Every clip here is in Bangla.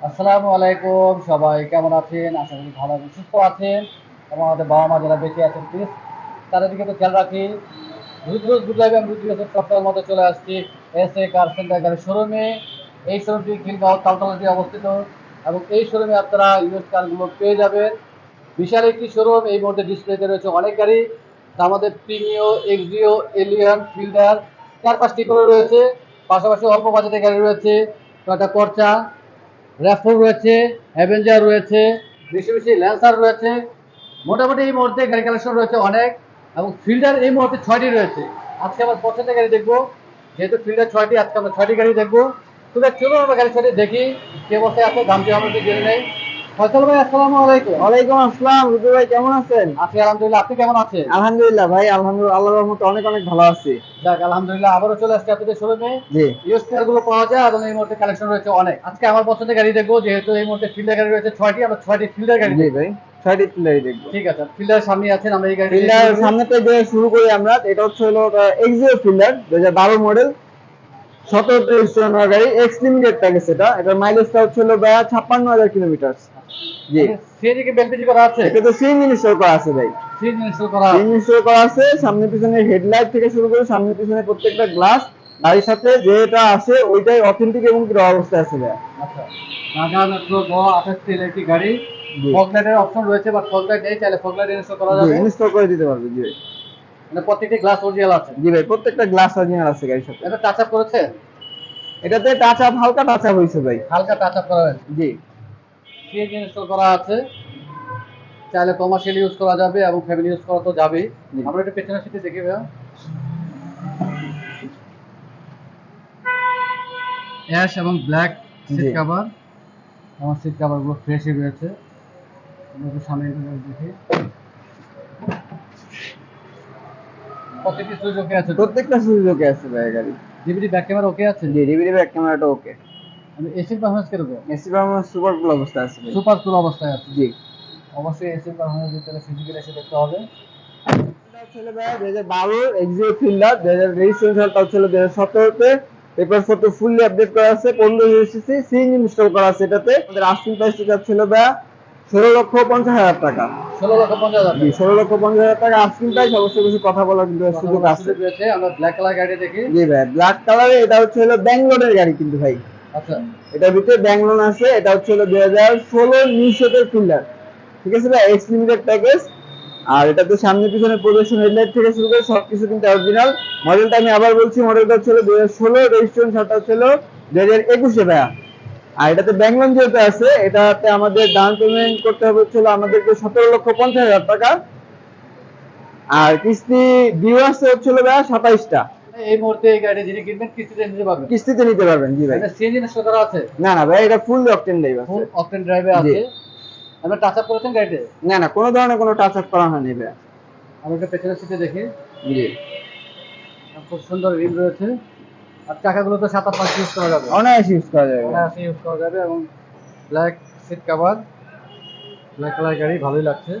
আসসালামু আলাইকুম, সবাই কেমন আছেন? আশা করি ভালো আছেন, সুস্থ আছেন। এবং আমাদের বাবা মা যারা বেঁচে আছেন প্লিজ তাদের দিকে তো খেয়াল রাখি। রুদ্রোজ গুড লাইফ আমি রুদ্র সপ্তাহের মধ্যে চলে আসছি এস এ কার সেন্টার গাড়ির শোরুমে এই শোরুমটি খিলগাঁও তালতলাটি অবস্থিত। এবং এই শোরুমে আপনারা ইউএস কারগুলো পেয়ে যাবেন। বিশাল একটি শোরুম এই মুহূর্তে ডিসপ্লেতে রয়েছে অনেক গাড়ি। মধ্যে প্রিমিও এক্সিও এলিয়ান ফিল্ডার চার পাঁচটি করে রয়েছে। পাশাপাশি অল্প বাজেটের গাড়ি রয়েছে। টয়টা কর্চা র্যাফোর রয়েছে অ্যাভেঞ্জার রয়েছে, বেশি বেশি ল্যান্সার রয়েছে। মোটামুটি এই মুহূর্তে গাড়ি কালেকশন রয়েছে অনেক এবং ফিল্ডার এই মুহূর্তে ছয়টি রয়েছে। আজকে আমার পছন্দের গাড়ি দেখব। যেহেতু ফিল্ডার ছয়টি, আজকে আমরা ছয়টি গাড়ি দেখব। তবে চলুন আমরা গাড়ি ছয়টি দেখি। কে বসে আছে দামটি আমরা জেনে নেই। ফয়সাল ভাই আসসালামু আলাইকুম। ওয়ালাইকুম আসসালাম রুদু ভাই কেমন আছেন? আছি আলহামদুলিল্লাহ আপনি কেমন আছেন? আলহামদুলিল্লাহ ভাই আলহামদুলিল্লাহ আল্লাহর রহমতে অনেক অনেক ভালো আছি। যাক আলহামদুলিল্লাহ আবারও চলে আসছে আপনাদের শোরুমে। জি। ইউজগুলো পাওয়া যায় এবং এই মুহূর্তে কালেকশন রয়েছে অনেক। আজকে আমার পছন্দের গাড়ি দেখব যেহেতু এই মুহূর্তে ফিল্ডার গাড়ি রয়েছে ছয়টি আমরা ছয়টি ফিল্ডার গাড়ি জি ভাই ছয়টি পিলারই দেখব। ঠিক আছে ফিল্ডার সামনে আছেন আমরা এই গাড়ি ফিল্ডার শুরু করি। আমরা এটা হচ্ছে হলো এক্সিও ফিল্ডার দু হাজার বারো মডেল সতেরো গাড়ি এক্স লিমিটেড প্যাকেজ এটা। এটার মাইলেজটা হচ্ছে হলো ছাপ্পান্ন হাজার কিলোমিটার জি। সিএনজি কি বেলপিজি করা আছে? এটা তো সিএনজি ইনস্টল করা আছে ভাই। সিএনজি ইনস্টল করা সিএনজি ইনস্টল করা আছে সামনে পিছনে হেডলাইট থেকে শুরু করে সামনে পিছনে প্রত্যেকটা গ্লাস গাড়ির সাথে যেটা আছে ওইটাই অথেন্টিক এবং র অবস্থায় আছে ভাই। আচ্ছা ঢাকা মেট্রো গ আঠাশ তেল গাড়ি? জি। অপশন রয়েছে বাট ফগ নেই চাইলে ফগ ইনস্টল করা যাবে? ইনস্টল করে দিতে পারবে জি। মানে প্রত্যেকটি গ্লাস অরিজিনাল আছে? জি ভাই প্রত্যেকটা গ্লাস অরিজিনাল আছে গাড়ির সাথে। এটা টাচ আপ করেছে? এটাতে টাচ আপ হালকা টাচ আপ হয়েছে ভাই। হালকা টাচ আপ করা হয়েছে। জি। সিএনজি ইনস্টল করা আছে চাইলে কমার্শিয়াল ইউজ করা যাবে এবং ফ্যামিলি ইউজ করা তো যাবেই। আমরা একটু পেছনের সিটে দেখি ভাইয়া। অ্যাশ এবং ব্ল্যাক সিট। কভার আমার সিট কভারগুলো ফ্রেশই রয়েছে আমরা একটু সামনে দেখি। প্রত্যেকটি ওকে আছে প্রত্যেকটা সুযোগে আছে ভাই গাড়ি ডিভিডি ব্যাক ক্যামেরা ওকে আছে? জি ডিভিডি ব্যাক ক্যামেরাটা ওকে এসির কীরকম? পারফরম্যান্স সুপার কুল অবস্থা আছে সুপার কুল অবস্থায় আছে? জি। অবশ্যই এসির দিতে হলে ফিজিক্যাল এসে দেখতে হবে। ছিল ভাই দুই হাজার বারো এক্সিও ফিল্ডার দুই হাজার ছিল দুই হাজার সতেরোতে পেপার ফটো ফুললি আপডেট করা আছে পনেরো ইনস্টল করা আছে এটাতে। আমাদের আস্কিং প্রাইসটা ছিল ভাই ষোলো লক্ষ পঞ্চাশ হাজার টাকা। ষোলো লক্ষ পঞ্চাশ হাজার ষোলো লক্ষ পঞ্চাশ হাজার টাকা আস্কিং প্রাইস অবশ্যই কিছু কথা বলার কিন্তু সুযোগ আছে। আমরা ব্ল্যাক কালার গাড়ি দেখি। জি ভাই ব্ল্যাক কালারে এটা হচ্ছে হলো ব্যাঙ্গলোরের গাড়ি কিন্তু ভাই। আচ্ছা। এটার ভিতরে ব্যাঙ্গলোর আছে, এটা হচ্ছে হলো হাজার ষোলো ফিল্ডার ঠিক আছে ভাই? এক্স লিমিটেড প্যাকেজ আর সামনে পিছনে প্রদর্শন হেডলাইট থেকে শুরু করে কিন্তু অরিজিনাল মডেলটা আমি আবার বলছি মডেলটা হাজার ষোলো রেজিস্ট্রেশন দুই হাজার একুশে ভাইয়া। আর এটাতে ব্যাঙ্গলোর যেহেতু আছে, এটাতে আমাদের ডাউন পেমেন্ট করতে হবে হচ্ছে হলো আমাদেরকে সতেরো লক্ষ পঞ্চাশ হাজার টাকা। আর কিস্তি ডিউ আছে হচ্ছে হলো ভাইয়া সাতাইশটা। এই মুহূর্তে এই গাড়ি যিনি কিনবেন কিস্তিতে নিতে পারবেন। কিস্তিতে নিতে পারবেন জি ভাই। এটা সিএনজি ইনস্টল করা আছে? না না ভাই এটা full octane drive full octane ড্রাইভে আছে। আমরা টাচ আপ করেছেন গাড়িতে? না না কোনো ধরনের কোনো টাচ আপ করা হয়নি ভাই। আমরা একটা পেছনের সিটে দেখি। জি। খুব সুন্দর রিম রয়েছে। আর চাকাগুলো তো সাত আট পাঁচ ইউজ করা যাবে। অনায়াসে ইউজ করা যাবে। অনায়াসে ইউজ করা যাবে এবং black seat cover black colour গাড়ি ভালোই লাগছে।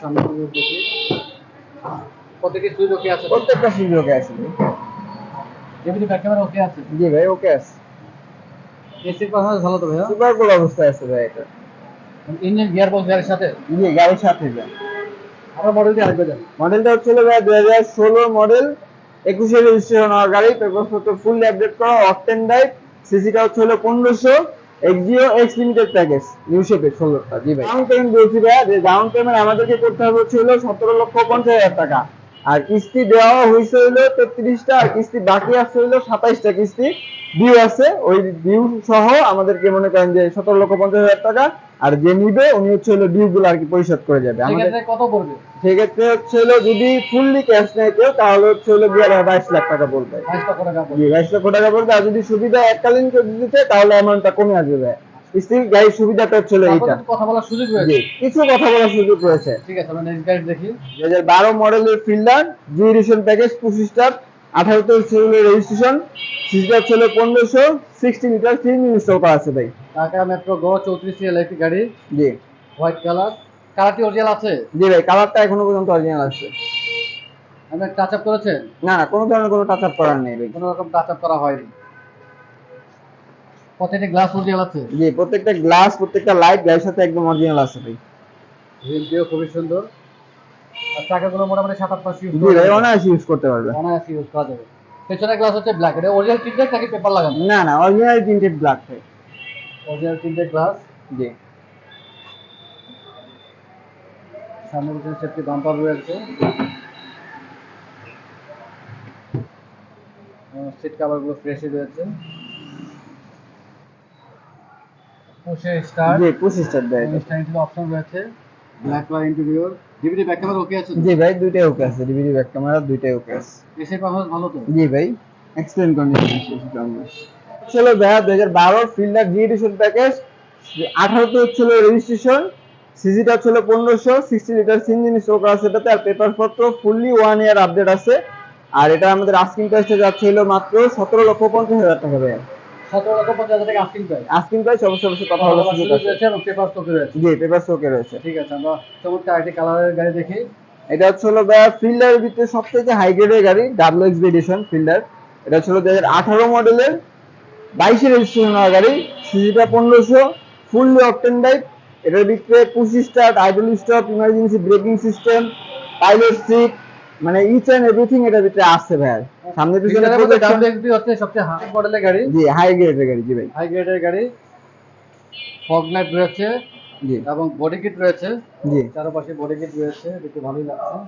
সামনে দেখি। প্রত্যেকটি সুইচ ওকে আছে। প্রত্যেকটা সুযোগে আছে। ভাই। ব্যাক ক্যামেরা ওকে আছে? জি ভাই ওকে আছে। ভালো তো ভাইয়া সুপার কুল অবস্থায় আছে ভাই এটা। ইঞ্জিন গিয়ার বক্স গাড়ির সাথে? জি গাড়ির সাথে ভাই। আমরা মডেলটি আরেকবার জানি মডেলটা হচ্ছে ভাই দুই হাজার ষোলো মডেল একুশে রেজিস্ট্রেশন হওয়া গাড়ি ফুললি আপডেট করা অকটেন ড্রাইভ সিসিটা হচ্ছে হলো পনেরোশো Axio X limited package new শেপের ষোলোটা। জি ভাই। ডাউন পেমেন্ট বলছি ভাই। যে ডাউন পেমেন্ট আমাদেরকে করতে হবে হচ্ছে হলো সতেরো লক্ষ পঞ্চাশ হাজার টাকা। আর কিস্তি দেওয়া হয়েছে হলো তেত্রিশটা আর কিস্তি বাকি আছে হলো সাতাইশটা কিস্তি। ডিউ আছে ওই ডিউ সহ আমাদেরকে মনে করেন যে সতেরো লক্ষ পঞ্চাশ হাজার টাকা আর যে নিবে উনি হচ্ছে হলো ডিউ গুলো আর কি পরিশোধ করে যাবে। আমাদের সেক্ষেত্রে কত পড়বে? সেক্ষেত্রে হচ্ছে হলো যদি ফুললি ক্যাশ নেয় কেউ তাহলে হচ্ছে হলো দুই হাজার বাইশ লাখ টাকা পড়বে। বাইশ লক্ষ টাকা জি পড়বে বাইশ লক্ষ টাকা পড়বে আর যদি সুবিধা এককালীন কেউ দিতে তাহলে অ্যামাউন্টটা কমে আসবে কিস্তির গাড়ির সুবিধাটা তারপরে এইটা। কথা বলার সুযোগ রয়েছে। কিছু কথা বলার সুযোগ রয়েছে। ঠিক আছে আমরা নেক্সট গাড়ি দেখি। দুই হাজার বারো মডেলের ফিল্ডার জি এডিশন প্যাকেজ পঁচিশ স্টার আঠারোতে হচ্ছে হলো রেজিস্ট্রেশন হচ্ছে হলো পনেরোশো সিক্সটি মিটার ফিল্ম ইনস্টল করা আছে ভাই। ঢাকা মেট্রো গ চৌত্রিশ এল একটি গাড়ি। জি। হোয়াইট কালার কালারটি অরিজিনাল আছে? জি ভাই কালারটা এখনও পর্যন্ত অরিজিনাল আছে। আপনি টাচ আপ করেছেন না না কোনো ধরনের কোনো টাচ আপ করার নেই ভাই। কোনো রকম টাচ আপ করা হয়নি। প্রত্যেকটা গ্লাস অরিজিনাল আছে? জি প্রত্যেকটা গ্লাস প্রত্যেকটা লাইট গাড়ির সাথে একদম অরিজিনাল আছে ভাই। দিয়েও খুবই সুন্দর। আর চাকাগুলো মোটামুটি সাত আট মাস ইউজ জি ভাই অনায়াসে ইউজ করতে পারবে। অনায়াসে ইউজ করা যাবে। পেছনের গ্লাস হচ্ছে ব্ল্যাক এটা অরিজিনাল তিনটে নাকি পেপার লাগানো? না না অরিজিনাল প্রিন্টেড ব্ল্যাক ভাই। অরিজিনাল তিনটে গ্লাস জি। সামনে পিছনে সেফটি বাম্পার রয়েছে। সিট কাভারগুলো ফ্রেশই রয়েছে। পুশে স্টার্ট জি পঁচিশ স্টার দেয় থেকে অপশন রয়েছে। Black interior DVD back camera okay আছে জি ভাই দুইটাই ওকে আছে। ডিভিডি ব্যাক ক্যামেরা দুইটাই ওকে আছে। এসে পারফরম্যান্স ভালো তো? জি ভাই কন্ডিশন ছিল ভাইয়া দুই হাজার বারো ফিল্ডার জি এডিশন প্যাকেজ আঠারোতে হচ্ছিল রেজিস্ট্রেশন সিজিটা ছিল পনেরোশো সিক্সটি লিটার ইঞ্জিন স্টোক আছে এটাতে আর পেপার পত্র ফুললি ওয়ান ইয়ার আপডেট আছে। আর এটা আমাদের আস্কিং প্রাইসটা যাচ্ছে হলো মাত্র সতেরো লক্ষ পঞ্চাশ হাজার টাকা ভাইয়া। সতেরো লক্ষ পঞ্চাশ হাজার টাকা আস্কিং প্রাইস আস্কিং প্রাইস অবশ্যই অবশ্যই কথা বলার সুযোগ আছে। এবং পেপার স্টকে রয়েছে। জি পেপার স্টোকে রয়েছে। ঠিক আছে আমরা চমৎকার একটি কালারের গাড়ি দেখি। এটা হচ্ছে হলো ফিল্ডারের ভিতরে সব হাই গ্রেডের গাড়ি ডাব্লিউ এক্স এডিশন ফিল্ডার এটা ছিল দুই হাজার আঠারো মডেলের বাইশে রেজিস্ট্রেশন হওয়া গাড়ি সিজিটা পনেরোশো ফুললি অপটেন বাইক এটার ভিতরে push start idle stop emergency braking system pilot seat মানে ইচ এন্ড এভরিথিং এটার ভিতরে আছে ভাই। সামনে পিছনে protection- WXB হচ্ছে সবচেয়ে হাই মডেলের গাড়ি। জি হাই গ্রেডের গাড়ি জি ভাই। হাই গ্রেডের গাড়ি। ফগ লাইট রয়েছে জি। এবং বডি কিট রয়েছে। জি। চারপাশে বডি কিট রয়েছে দেখতে ভালোই লাগছে।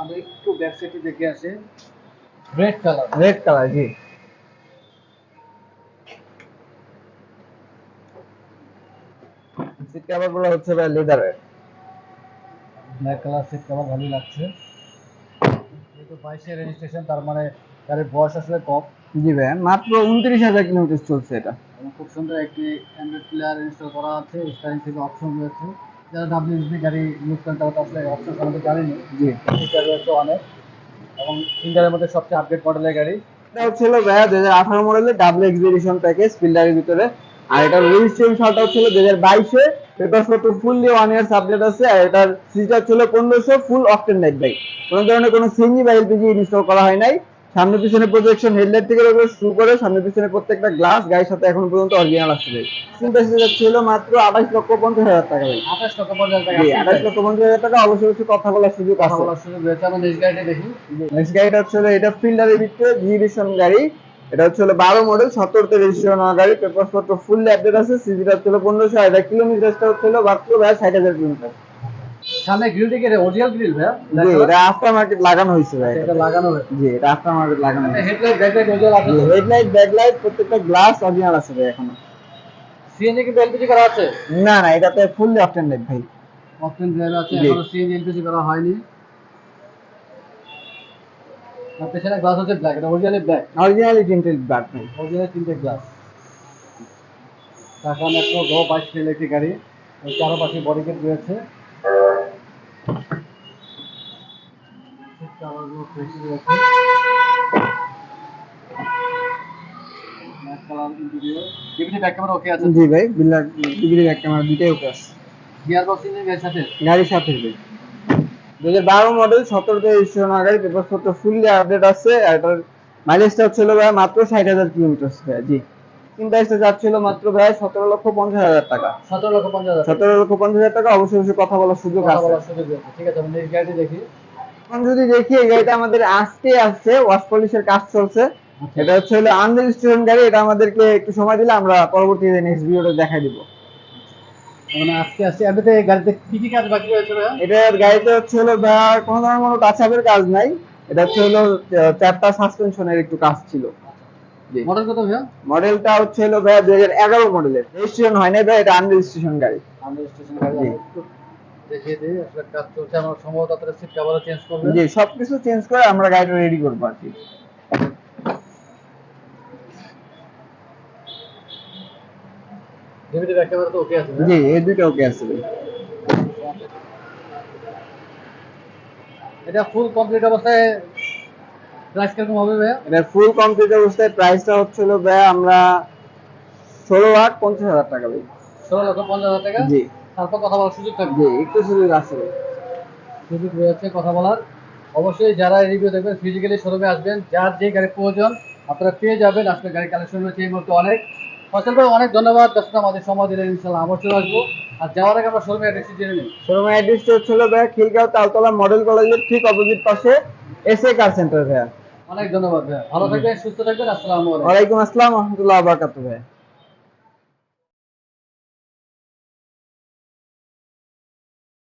আমি একটু ব্যাক সাইডে দেখে আসি। রেড কালার রেড কালার জি। সিট কভারগুলো হচ্ছে ভাই লেদারের ব্ল্যাক কালার সিট কভার ভালোই লাগছে? যেহেতু বাইশে রেজিস্ট্রেশন তার মানে গাড়ির বয়স আসলে কম। জি ভাই মাত্র উনত্রিশ হাজার কিলোমিটার চলছে এটা। এবং খুব সুন্দর একটি অ্যান্ড্রয়েড প্লেয়ার ইনস্টল করা আছে স্টারিং থেকে অপশন রয়েছে। যারা ডাব্লিউএসবি গাড়ি ইউজ করেন তারা তো আসলে অপশন আমাদের জানেনি জি। ফিচার রয়েছে অনেক। এবং ইন্ডিয়ার মধ্যে সবচেয়ে আপডেট মডেলের গাড়ি। এটা হচ্ছিল ভাইয়া দু হাজার আঠারো মডেলের ডাবল এক্সিবিশন প্যাকেজ ফিল্ডারের ভিতরে। আর এটার রেজিস্ট্রেশন সালটা হচ্ছিল দুই হাজার বাইশে। পেপার পত্র ফুললি ওয়ান ইয়ার্স আপডেট আছে আর এটার সিটার ছিল পনেরোশো ফুল অকটেন লাইট বাইক কোনো ধরনের কোনো সিএনজি বা এলপিজি ইনস্টল করা হয় নাই। সামনে পিছনে প্রজেকশন হেডলাইট থেকে শুরু করে সামনে পিছনে প্রত্যেকটা গ্লাস গাড়ির সাথে এখন পর্যন্ত অরিজিনাল আসছে। ভাই ছিল মাত্র আঠাশ লক্ষ পঞ্চাশ হাজার টাকা ভাই। আঠাশ লক্ষ পঞ্চাশ টাকা আঠাশ লক্ষ পঞ্চাশ হাজার টাকা অবশ্যই অবশ্যই কথা বলার সুযোগ কথা বলার সুযোগ রয়েছে। আমরা নেক্সট গাড়িটা দেখি। নেক্সট গাড়িটা হচ্ছে এটা ফিল্ডারের ভিতরে জি গাড়ি। এটা হচ্ছে হলো বারো মডেল সতেরোতে রেজিস্ট্রেশন হওয়া গাড়ি পেপার পত্র ফুল আপডেট আছে সিজিটা হচ্ছে হলো পনেরোশো আর এটা কিলোমিটারটা হচ্ছে হলো মাত্র ভাই ষাট হাজার কিলোমিটার সামনে অরিজিনাল গ্রিল ভাইয়া? জি এটা আফটার মার্কেট লাগানো হয়েছে ভাই। এটা লাগানো হয়েছে। জি এটা আফটার মার্কেট লাগানো হয়েছে। হেডলাইট ব্যাকলাইট অরিজিনাল আছে? হেডলাইট ব্যাকলাইট প্রত্যেকটা গ্লাস অরিজিনাল আছে ভাই এখনও। সিএনজি কিন্তু এলপিজি করা আছে? না না এটাতে ফুললি অপটেন লাইট ভাই। অপশন ড্রাইভ আছে এখনও সিএনজি এলপিজি করা হয়নি। পেছনে গ্লাস হচ্ছে ব্ল্যাক এটা originally black originally tinted black original তিনটে গ্লাস টাকা মেট্রো গো বাইশ একটি গাড়ি। চারপাশে বডি রয়েছে। জি ভাই বিল্লার ব্যাক ক্যামেরা দুইটাই ওকে আছে। Gearbox engine এর সাথে। গাড়ির সাথে ভাই। দু হাজার বারো মডেল সতেরোতে রেজিস্ট্রেশন হওয়া গাড়ি পেপার পত্র ফুললি আপডেট আছে আর এটার মাইলেজটা হচ্ছিল ভাই মাত্র ষাট হাজার কিলোমিটার ভাই জি প্রাইসটা যাচ্ছিল মাত্র ভাই সতেরো লক্ষ পঞ্চাশ হাজার টাকা 17 লক্ষ 50 হাজার। সতেরো লক্ষ পঞ্চাশ হাজার টাকা অবশ্যই অবশ্যই কথা বলার সুযোগ কথা আছে বলার সুযোগ রয়েছে। ঠিক আছে, আমরা next গাড়িটি দেখি। এখন যদি দেখি এই গাড়িটা আমাদের আজকে আসছে ওয়াশ পলিশের কাজ চলছে এটা হচ্ছে হলো আনরেজিস্ট্রেশন গাড়ি এটা আমাদেরকে একটু সময় দিলে আমরা পরবর্তীতে নেক্সট ভিডিওটা দেখাই দিব মানে আজকে আসছে, এমনিতে গাড়িতে কি কি কাজ বাকি রয়েছে ভাইয়া? গাড়িতে হচ্ছে হলো কোনো ধরনের কোনো টাচ আপের কাজ নাই। এটা হচ্ছে হলো চারটা সাসপেনশনের একটু কাজ ছিল। মডেল কত ভাইয়া? মডেলটা হচ্ছে হলো ভাইয়া দুই হাজার এগারো মডেলের রেজিস্ট্রেশন হয় নাই ভাই এটা আনরেজিস্ট্রেশন গাড়ি। আমরা স্টেশন গাড়ি জি। একটু দেখিয়ে দিই আসলে কাজ চলছে। আমরা সম্ভবত আপনার সিট কভারও চেঞ্জ জি সবকিছু চেঞ্জ করে আমরা গাড়িটা রেডি করব আর কি। ডিভিডি ব্যাক তো ওকে আছে জি এই ওকে আছে এটা ফুল কমপ্লিট অবস্থায় প্রাইস কীরকম হবে ভাইয়া এটা ফুল কমপ্লিট অবস্থায় প্রাইসটা হচ্ছে হলো ভাইয়া আমরা ষোলো লাখ পঞ্চাশ হাজার টাকা ভাই ষোলো লক্ষ পঞ্চাশ হাজার টাকা? জি। তারপর কথা বলার সুযোগ থাকবে। একটু সুযোগ আছে। সুযোগ রয়েছে কথা বলার। অবশ্যই যারা রিভিউ দেখবেন ফিজিক্যালি শোরুমে আসবেন যার যে গাড়ি প্রয়োজন আপনারা পেয়ে যাবেন। আসলে গাড়ি কালেকশন রয়েছে এই মুহূর্তে অনেক। ফসল ভাই অনেক ধন্যবাদ। দর্শক আমাদের সময় দিলেন ইনশাল্লাহ আবার চলে আসব। আর যাওয়ার আগে আমরা শোরুমের অ্যাড্রেসটি জেনে নিই। শোরুমের অ্যাড্রেসটা হচ্ছে হলো ভাইয়া খিলগাঁও তালতলা মডেল কলেজের ঠিক অপোজিট পাশে এস এ কার সেন্টার ভাইয়া। অনেক ধন্যবাদ ভাইয়া। ভালো থাকবেন সুস্থ থাকবেন। আসসালামু আলাইকুম। ওয়ালাইকুম আসসালাম রহমতুল্লাহ বারকাত ভাইয়া।